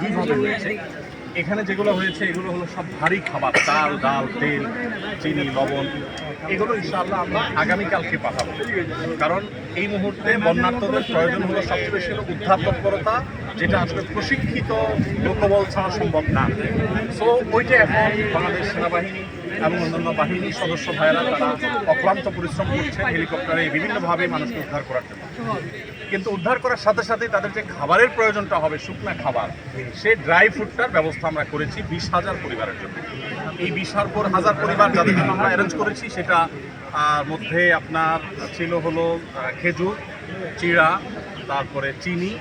দুইভাবে হয়েছে। এখানে যেগুলো হয়েছে, এগুলো হলো সব ভারী খাবার, চাল, ডাল, তেল, চিনি, লবণ। এগুলো ইনশাআল্লাহ আমরা আগামীকালকে পাঠাবো। কারণ এই মুহূর্তে বন্যার্থদের প্রয়োজন হলো সবচেয়ে বেশি হলো উদ্ধার তৎপরতা যেটা আসলে প্রশিক্ষিত লোকবল ছাড়া সম্ভব না। সো ওইটা এখন বাংলাদেশ সেনাবাহিনী এবং অন্যান্য বাহিনীর সদস্য ভাইয়েরা তারা অক্লান্ত পরিশ্রম করছে হেলিকপ্টারে বিভিন্নভাবে মানুষকে উদ্ধার করার জন্য। কিন্তু উদ্ধার করার সাথে সাথে তাদের যে খাবারের প্রয়োজনটা হবে, শুকনা খাবার, সে ড্রাই ফ্রুটটার ব্যবস্থা আমরা করেছি বিশ হাজার পরিবারের জন্য। এই বিশ হাজার পরিবার যাদের জন্য আমরা অ্যারেঞ্জ করেছি, সেটা মধ্যে আপনার ছিল হলো খেজুর, চিড়া, তারপরে চিনি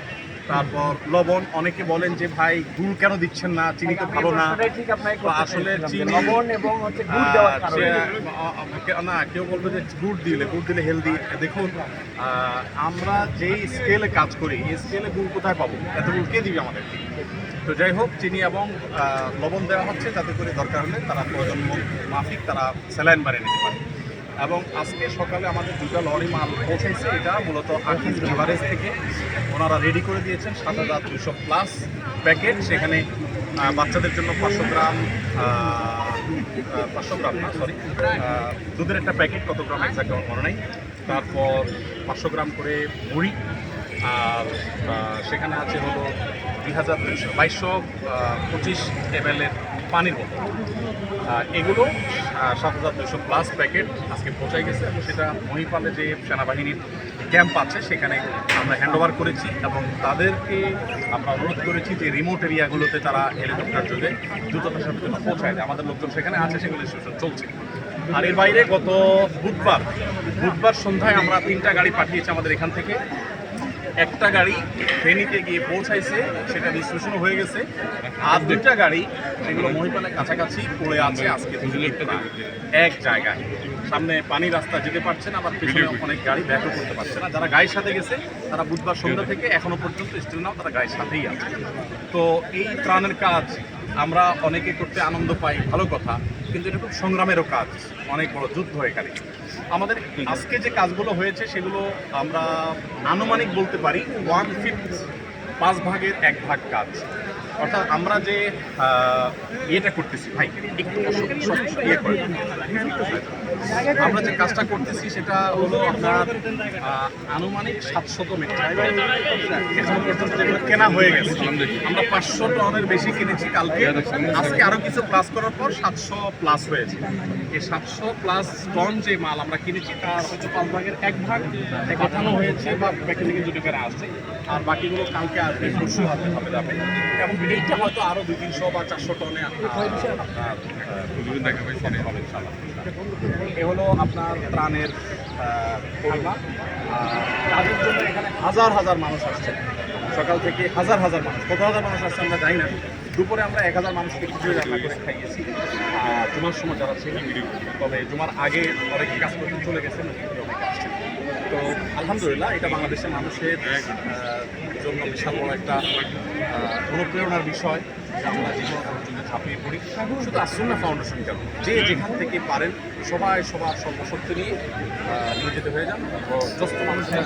তারপর লবণ অনেকে বলেন যে ভাই গুড় কেন দিচ্ছেন না? চিনি তো ভালো না। আসলে চিনি- লবণ এবং না কেউ বলবে যে গুড় দিলে গুড় দিলে হেলদি দেখুন আমরা যেই স্কেলে কাজ করি এই স্কেলে গুড় কোথায় পাবো? এত গুড় কে দিবে আমাদের তো যাই হোক চিনি এবং লবণ দেওয়া হচ্ছে যাতে করে দরকার হলে তারা প্রয়োজন মাফিক তারা স্যালাইন বানিয়ে নিতে পারে। এবং আজকে সকালে আমাদের দুটা লরি মাল পৌঁছেছে এটা মূলত আকিজ এভারেজ থেকে। ওনারা রেডি করে দিয়েছেন সাত হাজার দুশো প্লাস প্যাকেট সেখানে বাচ্চাদের জন্য পাঁচশো গ্রাম পাঁচশো গ্রাম না সরি দুধের একটা প্যাকেট কত গ্রাম একজাক্ট আমার মনে নেই। তারপর পাঁচশো গ্রাম করে মুড়ি আর সেখানে আছে হলো দুই হাজার দুইশো, বাইশশো পঁচিশ এমএলের পানির বোতল। এগুলো সাত হাজার দুশো প্লাস প্যাকেট আজকে পৌঁছায় গেছে এবং সেটা মহিপালে যে সেনাবাহিনীর ক্যাম্প আছে, সেখানে আমরা হ্যান্ডওভার করেছি এবং তাদেরকে আমরা অনুরোধ করেছি যে রিমোট এরিয়াগুলোতে তারা হেলিকপ্টার যোগে দ্রুততার সাথে যেন পৌঁছায় দেয়। আমাদের লোকজন সেখানে আছে, সেগুলো স্টেশন চলছে। আর এর বাইরে গত বুধবার বুধবার সন্ধ্যায় আমরা তিনটা গাড়ি পাঠিয়েছি আমাদের এখান থেকে। একটা গাড়ি ফেনীতে গিয়ে পৌঁছাইছে, সেটা বিশ্লেষণ হয়ে গেছে। আর দুইটা গাড়ি, যেগুলো মহিপালের কাছাকাছি পড়ে আছে আজকে। এক জায়গায়। সামনে পানি রাস্তা যেতে পারছে না, আবার পিছনে অনেক গাড়ি ব্যাকও করতে পারছে না। যারা গাড়ির সাথে গেছে, তারা বুধবার সন্ধ্যা থেকে এখনও পর্যন্ত স্টিল নাও তারা গাড়ির সাথেই আছে। তো এই ত্রাণের কাজ আমরা অনেকে করতে আনন্দ পাই, ভালো কথা, কিন্তু এটা খুব সংগ্রামেরও কাজ, অনেক বড় যুদ্ধ এখানে। আমাদের আজকে যে কাজগুলো হয়েছে, সেগুলো আমরা আনুমানিক বলতে পারি ওয়ান ফিফথ পাঁচ ভাগের এক ভাগ কাজ। অর্থাৎ আমরা যে ইয়েটা করতেছি, ভাই, একটু ইয়ে আমরা যে কাজটা করতেছি, সেটা হলো আপনার আনুমানিক সাতশত মেট্রিক কেনা হয়ে গেছে। আমরা পাঁচশো টনের বেশি কিনেছি কালকে। আজকে আরও কিছু প্লাস করার পর সাতশো প্লাস হয়েছে। এই সাতশো প্লাস টন যে মাল আমরা কিনেছি, তার হচ্ছে পাঁচ ভাগের এক ভাগ পাঠানো হয়েছে বা প্যাকেজিং যদি করে আসছে আর বাকিগুলো কালকে আসবে, পরশু হাতে হবে যাবে এবং এইটা হয়তো আরও দুই তিনশো বা চারশো। টনে এ হলো আপনার প্রাণের আর জন্য এখানে হাজার হাজার মানুষ আসছে। সকাল থেকে হাজার হাজার মানুষ কত হাজার মানুষ আসছে আমরা জানি না। দুপুরে আমরা এক হাজার মানুষকে খিচুড়ি রান্না করে খাইয়েছি। জুমার সময় যারা ছিলেন তবে জুমার আগে অনেকে কাজ করতে চলে গেছেন অনেকে আসছেন। তো আলহামদুলিল্লাহ এটা বাংলাদেশের মানুষের জন্য বিশাল বড় একটা অনুপ্রেরণার বিষয় যে আমরা জীবন জন্য ঝাঁপিয়ে পড়ি। শুধু আসুন না ফাউন্ডেশন কেন? যে যেখান থেকে পারেন সবাই সবার সর্বশক্তি নিয়ে আহ, নিয়ে যেতে হয়ে যান। যস্ত মানুষের